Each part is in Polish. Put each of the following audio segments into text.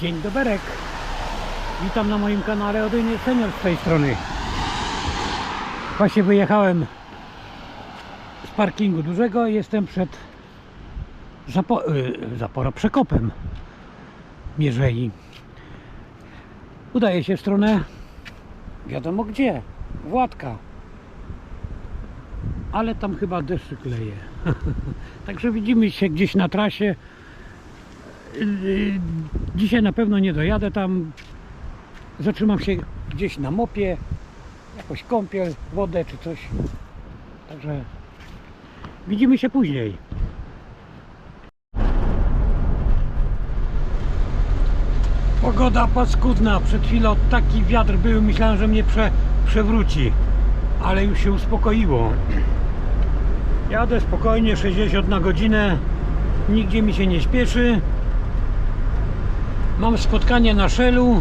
Dzień doberek. Witam na moim kanale Odynie Senior z tej strony. Właśnie wyjechałem z parkingu dużego. Jestem przed zapo y, zaporo przekopem Mierzei. Udaję się w stronę wiadomo gdzie. Władka. Ale tam chyba deszcz kleje. Także widzimy się gdzieś na trasie. Yy, Dzisiaj na pewno nie dojadę tam. Zatrzymam się gdzieś na mopie, jakoś kąpiel, wodę czy coś. Także widzimy się później. Pogoda paskudna. Przed chwilą taki wiatr był, myślałem, że mnie prze, przewróci. Ale już się uspokoiło. Jadę spokojnie, 60 na godzinę. Nigdzie mi się nie śpieszy. Mam spotkanie na Szelu,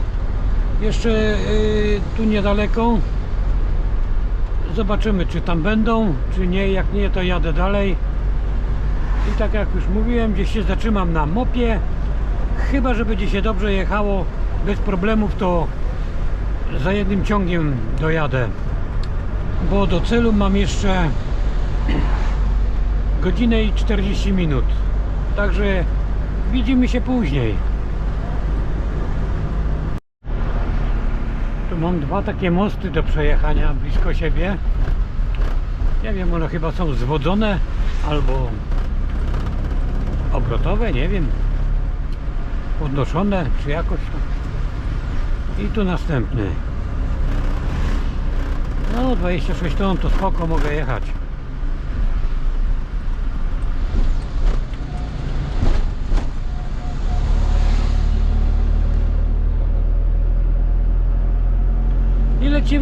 jeszcze yy, tu niedaleko. Zobaczymy, czy tam będą, czy nie. Jak nie, to jadę dalej. I tak jak już mówiłem, gdzieś się zatrzymam na mopie. Chyba, że będzie się dobrze jechało, bez problemów, to za jednym ciągiem dojadę. Bo do celu mam jeszcze godzinę i 40 minut. Także widzimy się później. Mam dwa takie mosty do przejechania blisko siebie. Nie wiem, one chyba są zwodzone albo obrotowe, nie wiem. Podnoszone czy jakoś. I tu następny. No 26 ton to spoko mogę jechać.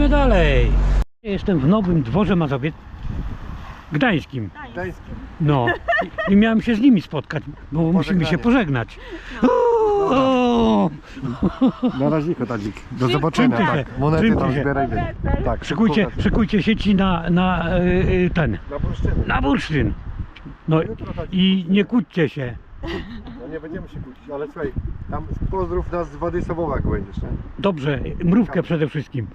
Lecimy dalej. Jestem w Nowym Dworze Mazowie... Gdańskim. Gdańskim. No. I, I miałem się z nimi spotkać, bo musimy się pożegnać. O! Na razie Tadzik. Do zobaczenia. Tak. Monety Trzymcie tam się. zbieraj. Tak. Szykujcie, szybko, szykujcie sieci na, na y, y, ten, Na bursztyny. na bursztyn. No Jutro, Tadzik. i nie kłóćcie się. No nie będziemy się kłócić, ale słuchaj, tam pozdrów nas z Wady Sobowa, jak będziesz, nie? Dobrze, mrówkę przede wszystkim.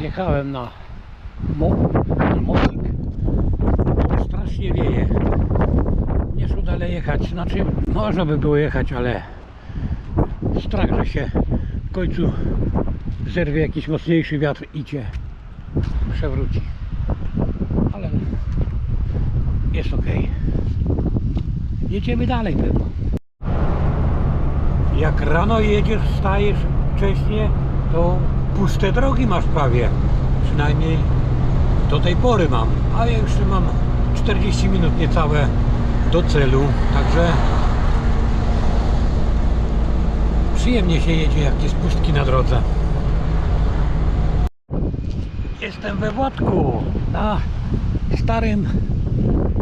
To Zjechałem na, mo, mostik. Strasznie wieje. Nie szło dalej jechać. Znaczy, można by było jechać, ale strach, że się w końcu zerwie jakiś mocniejszy wiatr i cię przewróci. Ale jest ok. Jedziemy dalej pewno. Jak rano jedziesz, wstajesz wcześnie, to puste drogi masz prawie. Przynajmniej do tej pory mam. A ja jeszcze mam 40 minut niecałe do celu. Także przyjemnie się jedzie, jak jest pustki na drodze. Jestem we Władku, na starym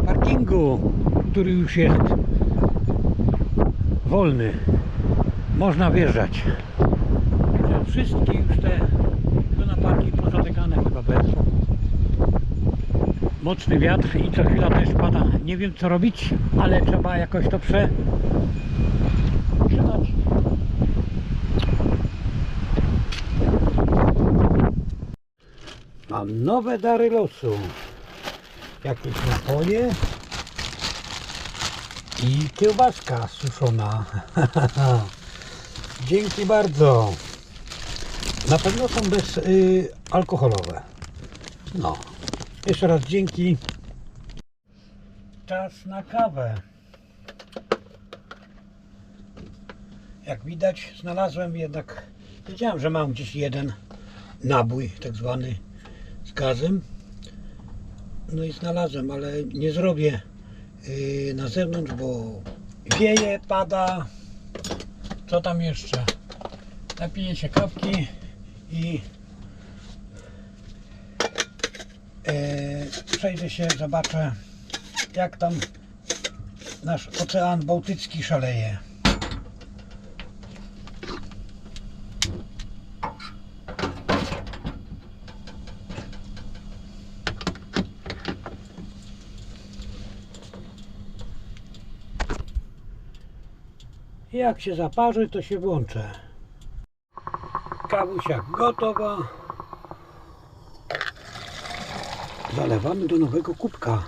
parkingu, który już jest wolny. Można wjeżdżać. Wszystkie już te lunaparki pozatykane chyba bez. Mocny wiatr i co chwila też pada. Nie wiem co robić, ale trzeba jakoś to prze... Mam nowe dary losu. Jakieś napoje i kiełbaska suszona. Dzięki bardzo. Na pewno są bez y, alkoholowe. No. Jeszcze raz dzięki. Czas na kawę. Jak widać, znalazłem jednak. Wiedziałem, że mam gdzieś jeden nabój, tak zwany z gazem. No i znalazłem, ale nie zrobię y, na zewnątrz, bo wieje, pada. Co tam jeszcze? Napiję się kawki i e, przejdę się, zobaczę jak tam nasz Ocean Bałtycki szaleje. Jak się zaparzy, to się włączę. Kawusia gotowa. Zalewamy do nowego kubka.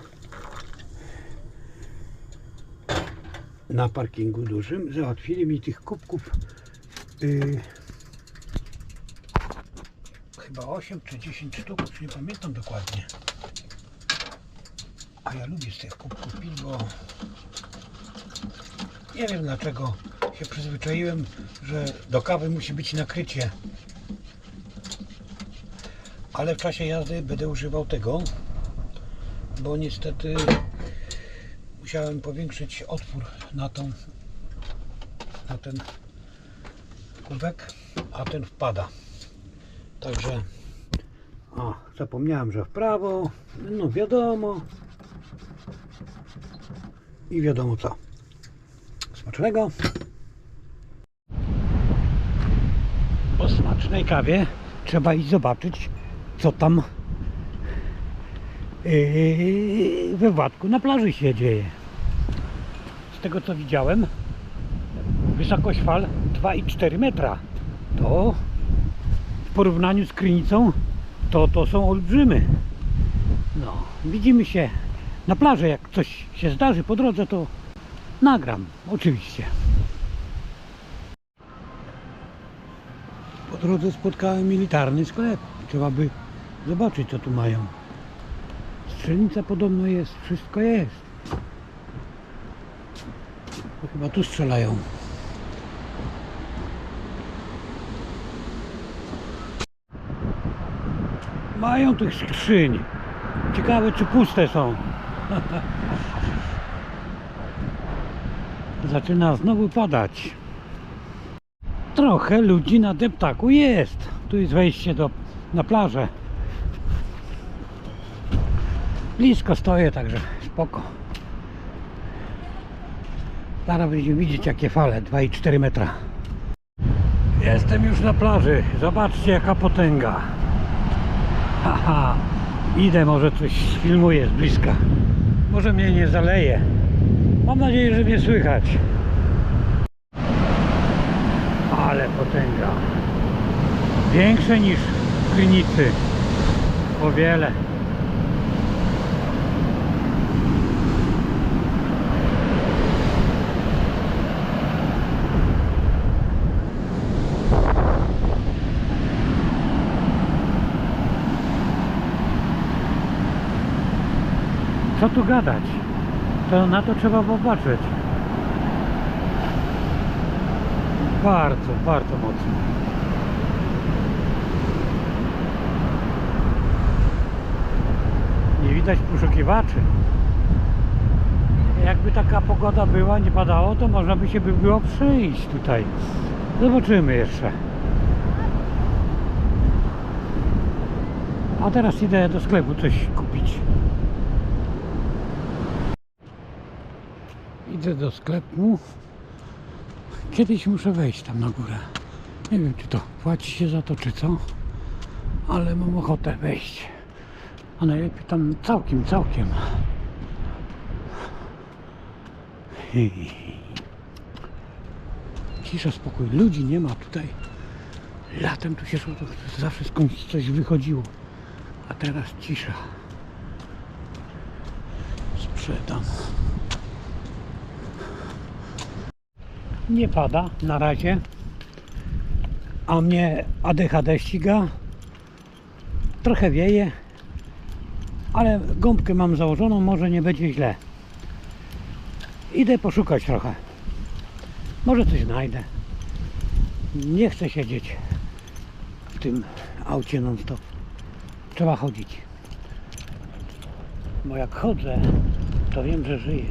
Na parkingu dużym załatwili mi tych kubków yy, chyba 8 czy 10 sztuk, już nie pamiętam dokładnie. A ja lubię z tych kubków pić, bo nie wiem dlaczego się przyzwyczaiłem, że do kawy musi być nakrycie. Ale w czasie jazdy będę używał tego, bo niestety musiałem powiększyć otwór na tą na ten kubek, a ten wpada. Także o, zapomniałem, że w prawo, no wiadomo i wiadomo co. Smacznego. Po smacznej kawie trzeba iść zobaczyć, co tam yy, we Władku na plaży się dzieje. Z tego co widziałem, wysokość fal 2,4 metra. To w porównaniu z Krynicą to, to są olbrzymy. No, widzimy się na plaży. Jak coś się zdarzy po drodze, to nagram, oczywiście. Drodze spotkałem militarny sklep. Trzeba by zobaczyć, co tu mają. Strzelnica podobno jest, wszystko jest. Chyba tu strzelają. Mają tych skrzyń. Ciekawe, czy puste są. Zaczyna znowu padać. Trochę ludzi na deptaku jest. Tu jest wejście do, na plażę. Blisko stoję, także spoko. Zaraz będziemy widzieć jakie fale, 2,4 metra. Jestem już na plaży. Zobaczcie jaka potęga. Haha. Idę, może coś filmuję z bliska. Może mnie nie zaleje. Mam nadzieję, że mnie słychać. Ale potęga. Większe niż w Krynicy. O wiele. Co tu gadać? To na to trzeba popatrzeć. Bardzo, bardzo mocno. Widać poszukiwaczy. Jakby taka pogoda była, nie padało, to można by się by było przyjść tutaj. Zobaczymy jeszcze. A teraz idę do sklepu coś kupić. Idę do sklepu. Kiedyś muszę wejść tam na górę. Nie wiem, czy to płaci się za to, czy co, ale mam ochotę wejść. A najlepiej tam całkiem, całkiem. Cisza, spokój. Ludzi nie ma tutaj. Latem tu się zawsze skądś coś wychodziło. A teraz cisza. Sprzedam. nie pada na razie a mnie ADHD ściga trochę wieje ale gąbkę mam założoną może nie będzie źle. Idę poszukać trochę. Może coś znajdę. Nie chcę siedzieć w tym aucie non stop trzeba chodzić. Bo jak chodzę to wiem, że żyję.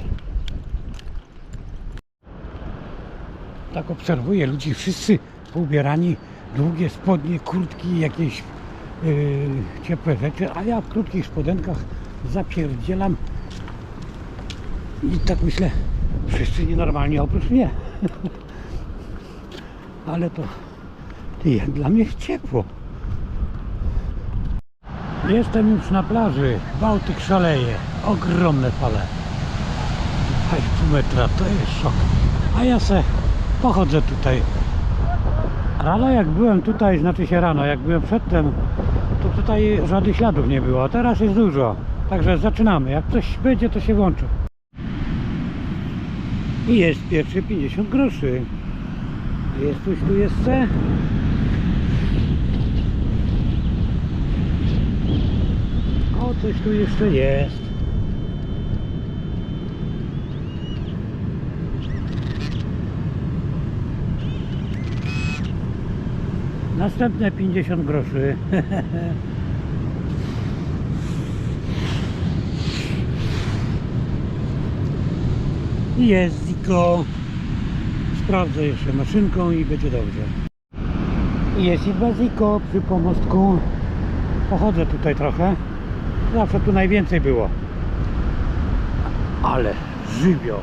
Tak obserwuję ludzi, wszyscy poubierani, długie spodnie, kurtki, jakieś ciepłe rzeczy, a ja w krótkich spodenkach zapierdzielam i tak myślę, wszyscy nienormalni oprócz mnie. Ale to ty, dla mnie ciepło. Jestem już na plaży, Bałtyk szaleje, ogromne fale. 2,5 metra, to jest szok. A ja se Pochodzę tutaj. Rano jak byłem tutaj, znaczy się rano, jak byłem przedtem, tutaj żadnych śladów nie było, a teraz jest dużo. Także zaczynamy. Jak coś będzie, to się włączy. I jest pierwszy 50 groszy. Jest coś tu jeszcze? O, coś tu jeszcze jest. Następne 50 groszy. I Jest Ziko. Sprawdzę jeszcze maszynką i będzie dobrze. I Jest i Baziko przy pomostku. Pochodzę tutaj trochę. Zawsze tu najwięcej było. Ale żywio.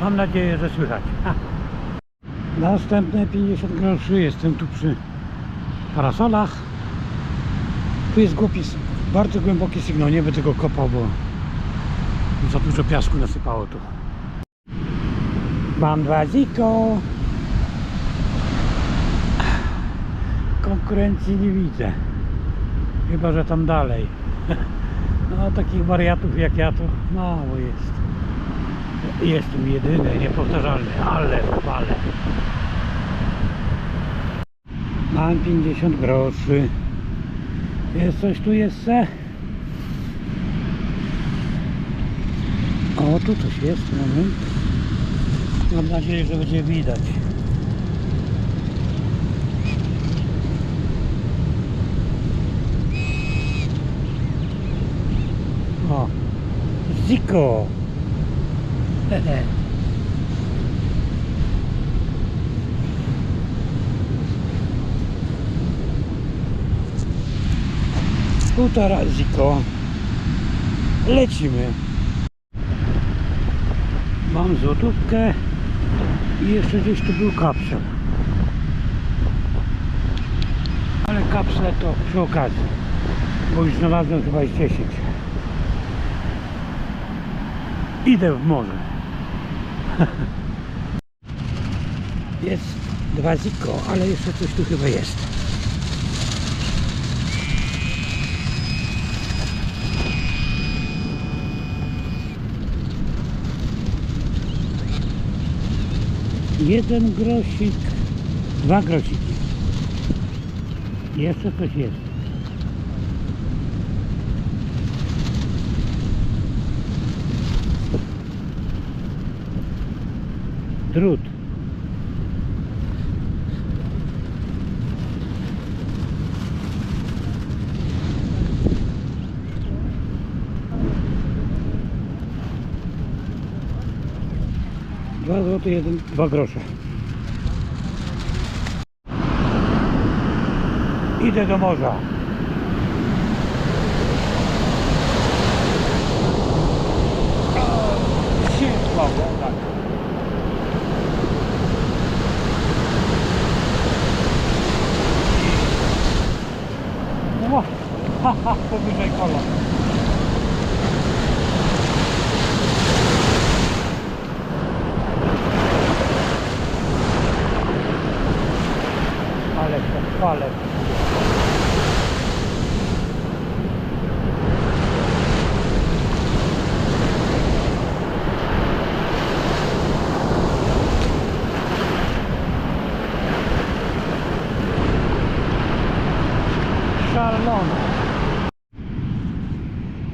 Mam nadzieję, że słychać. Następne 50 groszy. Jestem tu przy parasolach. Tu jest głupi, bardzo głęboki sygnał. Nie będę go kopał, bo za dużo piasku nasypało tu. Mam dwa ziko. Konkurencji nie widzę. Chyba, że tam dalej. No takich wariatów jak ja to mało jest. Jestem jedyny, niepowtarzalny, ale fale. Mam 50 groszy. Jest coś tu jeszcze? O, tu coś jest, moment. Mam nadzieję, że będzie widać. O, Ziko. Hehe. Półtora Ziko. Lecimy. Mam złotówkę i jeszcze gdzieś tu był kapsel. Ale kapsle to przy okazji, bo już znalazłem chyba z 10. Idę w morze. Jest dwa ziko, ale jeszcze coś tu chyba jest. Jeden grosik, dwa grosiki. Jeszcze coś jest. Drut. Dwa złote, jeden, dwa grosze. Idę do morza. Ciepła woda. powyżej kolan. Ale to fale. Szalone.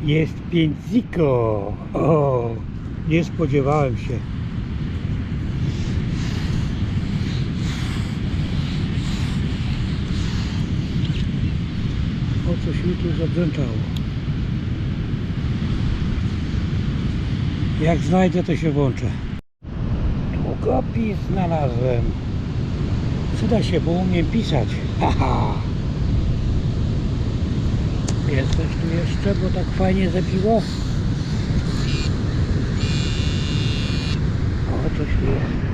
Jest pięć ziko. O, nie spodziewałem się. O coś mi tu zabrzęczało. Jak znajdę, to się włączę. Długopis znalazłem. Przyda się, bo umiem pisać. Haha jest coś tu jeszcze, bo tak fajnie zepiło. O, coś tu jest.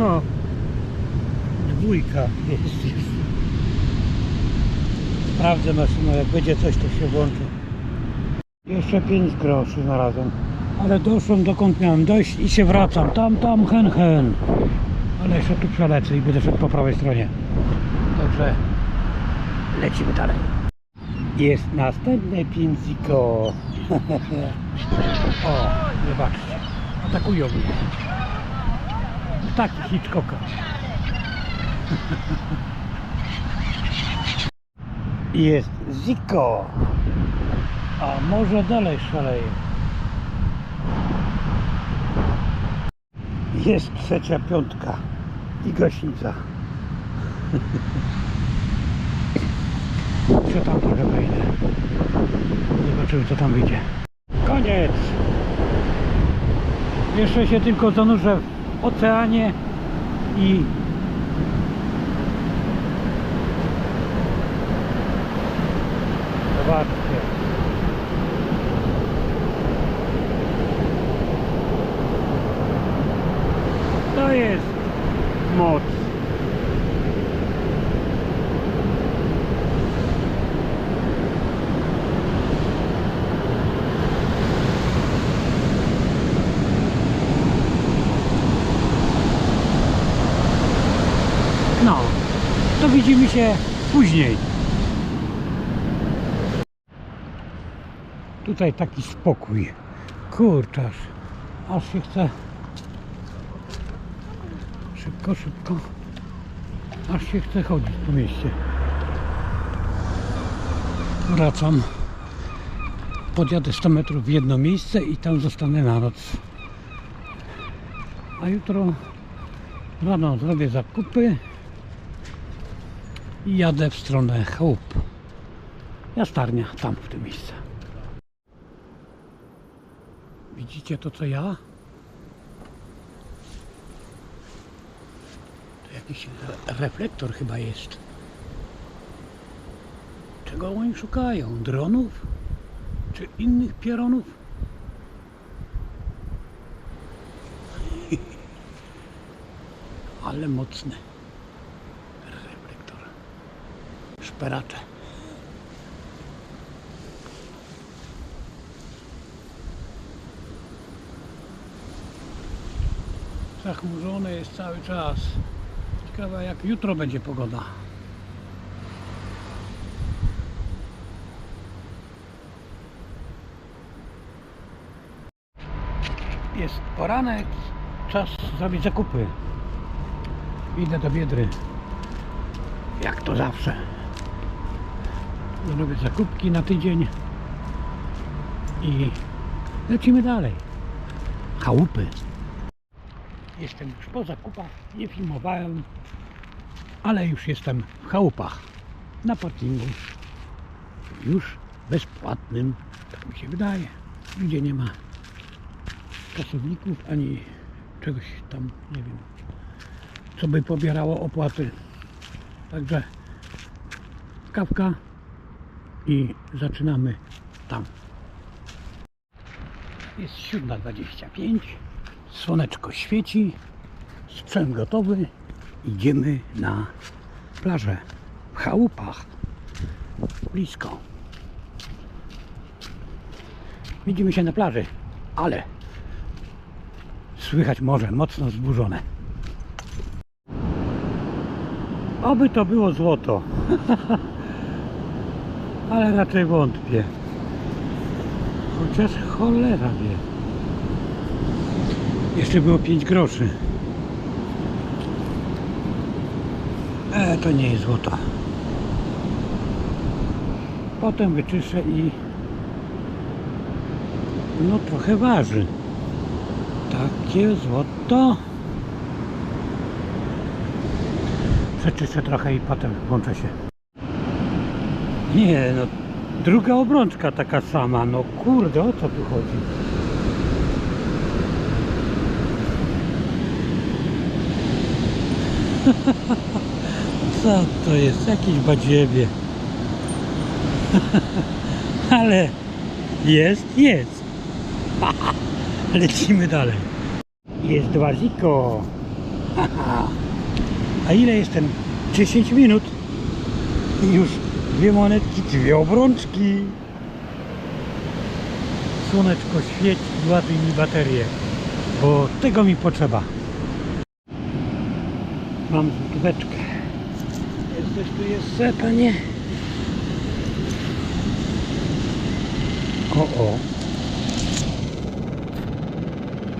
O, dwójka jest. Sprawdzę maszynę, jak będzie coś to się włączy. Jeszcze 5 groszy znalazłem. Ale doszłem dokąd miałem dojść i się wracam. Tam, tam, hen, hen. Ale jeszcze tu przelecę i będę szedł po prawej stronie. Także lecimy dalej. Jest następne pinziko. o, zobaczcie. Atakują mnie. Ptaki Hitchcocka. Jest Ziko. A może dalej szaleje. Jest trzecia piątka i gaśnica. Co tam trochę wejdę. Zobaczymy co tam wyjdzie. Koniec! Jeszcze się tylko zanurzę w oceanie i zobaczcie. To jest moc. No, to widzimy się później. Tutaj taki spokój. Kurczę, aż się chce Szybko, szybko. Aż się chce chodzić po mieście. Wracam. Podjadę 100 metrów w jedno miejsce i tam zostanę na noc. A jutro rano zrobię zakupy i jadę w stronę chałup. Jastarnia, tam w tym miejscu. Widzicie to co ja? To jakiś re- reflektor chyba jest. Czego oni szukają? Dronów? Czy innych pieronów? Ale mocny reflektor. Szperacze. Zachmurzone jest cały czas. Ciekawe jak jutro będzie pogoda. Jest poranek, czas zrobić zakupy. Idę do Biedry. Jak to zawsze. Zrobię zakupki na tydzień i lecimy dalej. Chałupy. Jestem już po zakupach, nie filmowałem, ale już jestem w chałupach na parkingu. Już bezpłatnym, tak mi się wydaje, gdzie nie ma kasowników ani czegoś tam, nie wiem, co by pobierało opłaty. Także kawka i zaczynamy tam. Jest 7.25, słoneczko świeci, sprzęt gotowy, idziemy na plażę w chałupach, blisko. Widzimy się na plaży, ale słychać morze mocno zburzone. Oby to było złoto, ale raczej wątpię. Chociaż cholera wie. Jeszcze było 5 groszy. E, to nie jest złoto. Potem wyczyszczę i no trochę waży. Takie złoto. Przeczyszczę trochę i potem włączę się. Nie no, druga obrączka taka sama. No kurde, o co tu chodzi? Co to jest? Jakieś badziewie. Ale jest, jest. Lecimy dalej. Jest dwa ziko. A ile jestem? 10 minut i już Dwie monetki, dwie obrączki. Słoneczko świeci ładuj mi baterię, bo tego mi potrzeba. Mam złotóweczkę. Jest coś tu jeszcze, panie? O, o.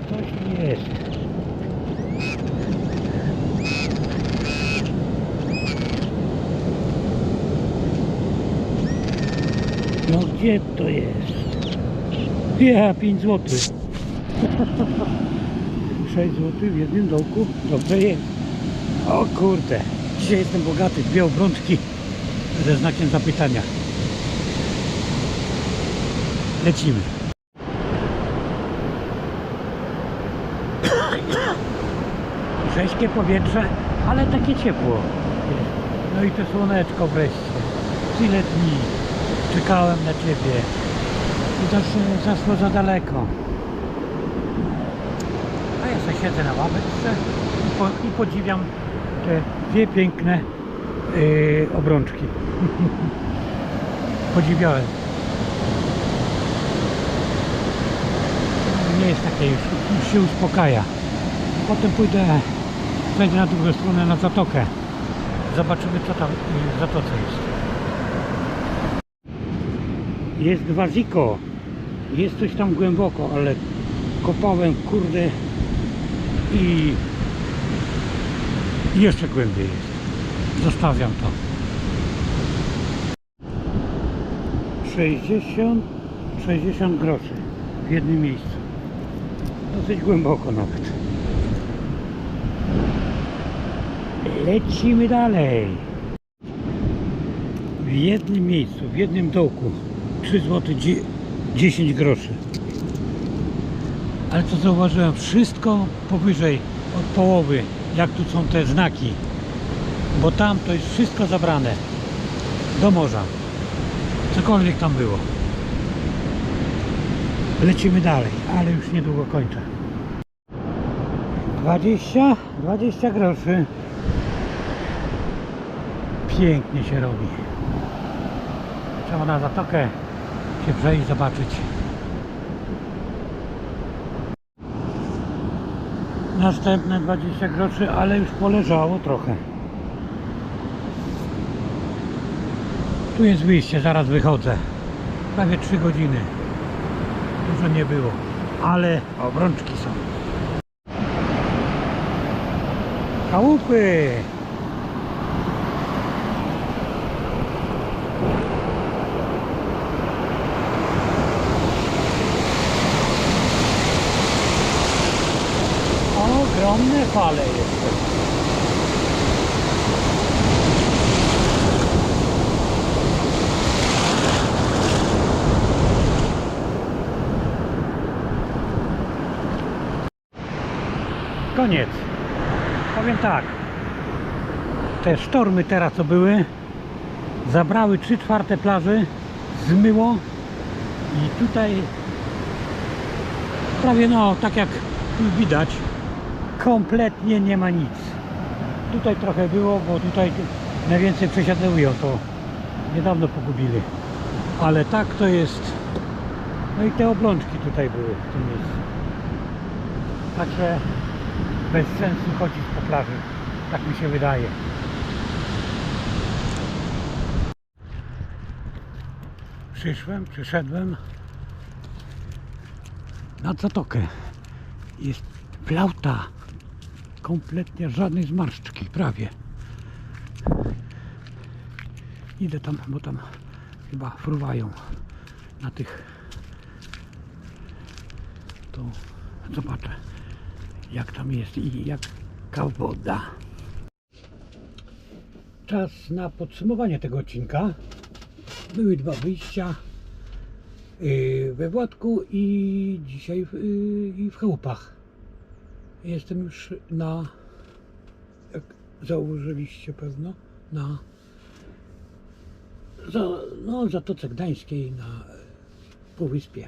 Coś tu jest. No gdzie to jest? Ja, 5 zł. 6 zł w jednym dołku. Dobrze jest. O kurde. Dzisiaj jestem bogaty. Dwie obrączki ze znakiem zapytania. Lecimy. Rześkie powietrze, ale takie ciepło. No i to słoneczko wreszcie. Tyle dni czekałem na Ciebie. I zaszło, zaszło za daleko. A ja sobie siedzę na ławeczce i podziwiam te dwie piękne yy, obrączki. Podziwiałem. Nie jest takie już, już się uspokaja. Potem pójdę, zejdę na drugą stronę na zatokę. Zobaczymy co tam yy, w zatoce jest. Jest waziko. Jest coś tam głęboko, ale kopałem kurde i i jeszcze głębiej jest. Zostawiam to. 60 60 groszy w jednym miejscu. Dosyć głęboko nawet. Lecimy dalej. W jednym miejscu, w jednym dołku 3 zł 10 groszy. Ale co zauważyłem, wszystko powyżej od połowy, jak tu są te znaki. Bo tam to jest wszystko zabrane do morza. Cokolwiek tam było. Lecimy dalej, ale już niedługo kończę. 20, 20 groszy. Pięknie się robi. Trzeba na zatokę się przejść, zobaczyć. Następne 20 groszy, ale już poleżało trochę. Tu jest wyjście, zaraz wychodzę. Prawie 3 godziny. Dużo nie było, ale obrączki są. Chałupy! Ogromne fale jeszcze. Koniec. Powiem tak. Te sztormy teraz co były zabrały 3 czwarte plaży, zmyło i tutaj prawie no tak jak widać kompletnie nie ma nic. Tutaj trochę było, bo tutaj najwięcej przesiadłują to niedawno pogubili. Ale tak to jest. No i te obrączki tutaj były w tym miejscu. Także bez sensu chodzić po plaży. Tak mi się wydaje. Przyszłem, przyszedłem na zatokę. Jest flauta. Kompletnie żadnej zmarszczki, prawie. Idę tam, bo tam chyba fruwają na tych. To zobaczę jak tam jest i jaka woda. Czas na podsumowanie tego odcinka. Były dwa wyjścia yy, we Władku i dzisiaj w, yy, i w Chałupach. Jestem już na, jak zauważyliście pewno, na za, no, Zatoce Gdańskiej na Półwyspie.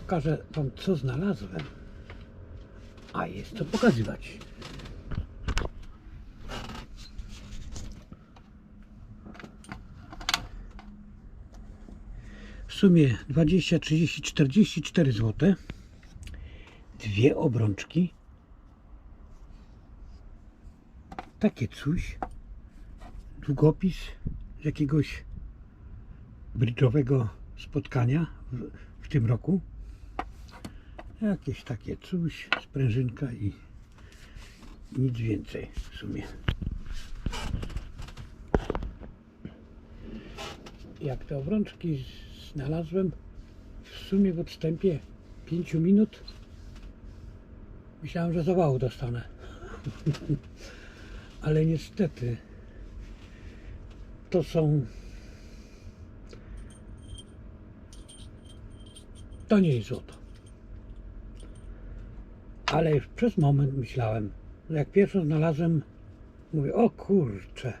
Pokażę Wam co znalazłem. A jest co pokazywać. W sumie 20, 30, 44 zł. Dwie obrączki. Takie coś. Długopis jakiegoś bridge'owego spotkania w, w tym roku. Jakieś takie coś, sprężynka i nic więcej w sumie. Jak te obrączki znalazłem w sumie w odstępie 5 minut, myślałem, że zawału dostanę. Ale niestety to są to nie jest złoto. Ale już przez moment myślałem, że jak pierwszą znalazłem, mówię, o kurczę,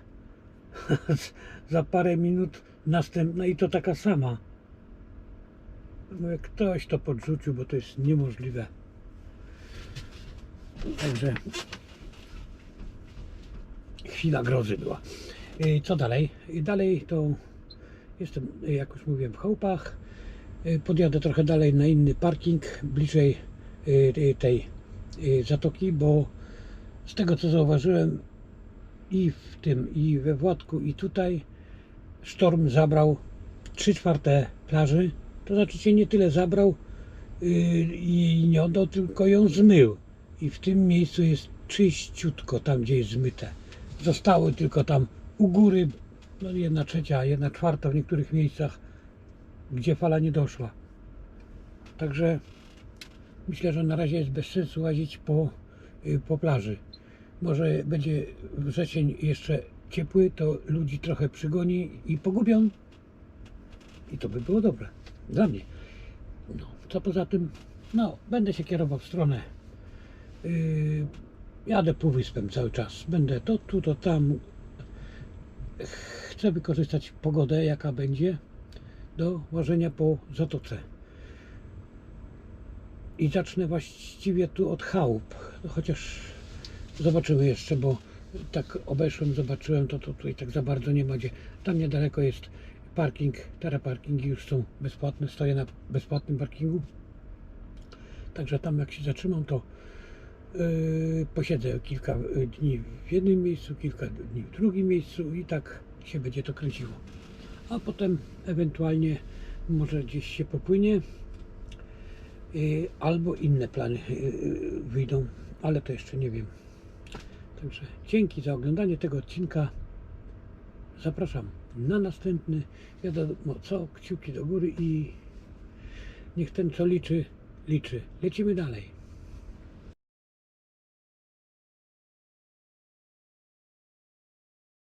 za parę minut następna i to taka sama. Mówię, ktoś to podrzucił, bo to jest niemożliwe. Także chwila grozy była. I Co dalej? I dalej to jestem, jak już mówiłem, w chałupach. Y, Podjadę trochę dalej na inny parking, bliżej y, y, tej y, zatoki, bo z tego co zauważyłem i w tym, i we Władku, i tutaj sztorm zabrał 3 czwarte plaży. To znaczy się nie tyle zabrał yy, i nie oddał, tylko ją zmył. I w tym miejscu jest czyściutko, tam gdzie jest zmyte. Zostały tylko tam u góry, no jedna trzecia, jedna czwarta w niektórych miejscach, gdzie fala nie doszła. Także myślę, że na razie jest bez sensu łazić po, yy, po plaży. Może będzie wrzesień jeszcze ciepły, to ludzi trochę przygoni i pogubią. I to by było dobre dla mnie. No, co poza tym, no, będę się kierował w stronę. Yy, jadę półwyspem cały czas. Będę to tu, to tam. Chcę wykorzystać pogodę, jaka będzie, do łażenia po zatoce. I zacznę właściwie tu od chałup. Chociaż zobaczymy jeszcze, bo tak obeszłem, zobaczyłem, to, to tutaj tak za bardzo nie ma gdzie. Tam niedaleko jest parking, teraz parkingi już są bezpłatne, stoję na bezpłatnym parkingu. Także tam jak się zatrzymam, to posiedzę kilka yy, dni w jednym miejscu, kilka dni w drugim miejscu i tak się będzie to kręciło. A potem ewentualnie może gdzieś się popłynie yy, albo inne plany wyjdą, ale to jeszcze nie wiem. Także dzięki za oglądanie tego odcinka. Zapraszam na następny. Wiadomo co, kciuki do góry i niech ten co liczy, liczy. Lecimy dalej.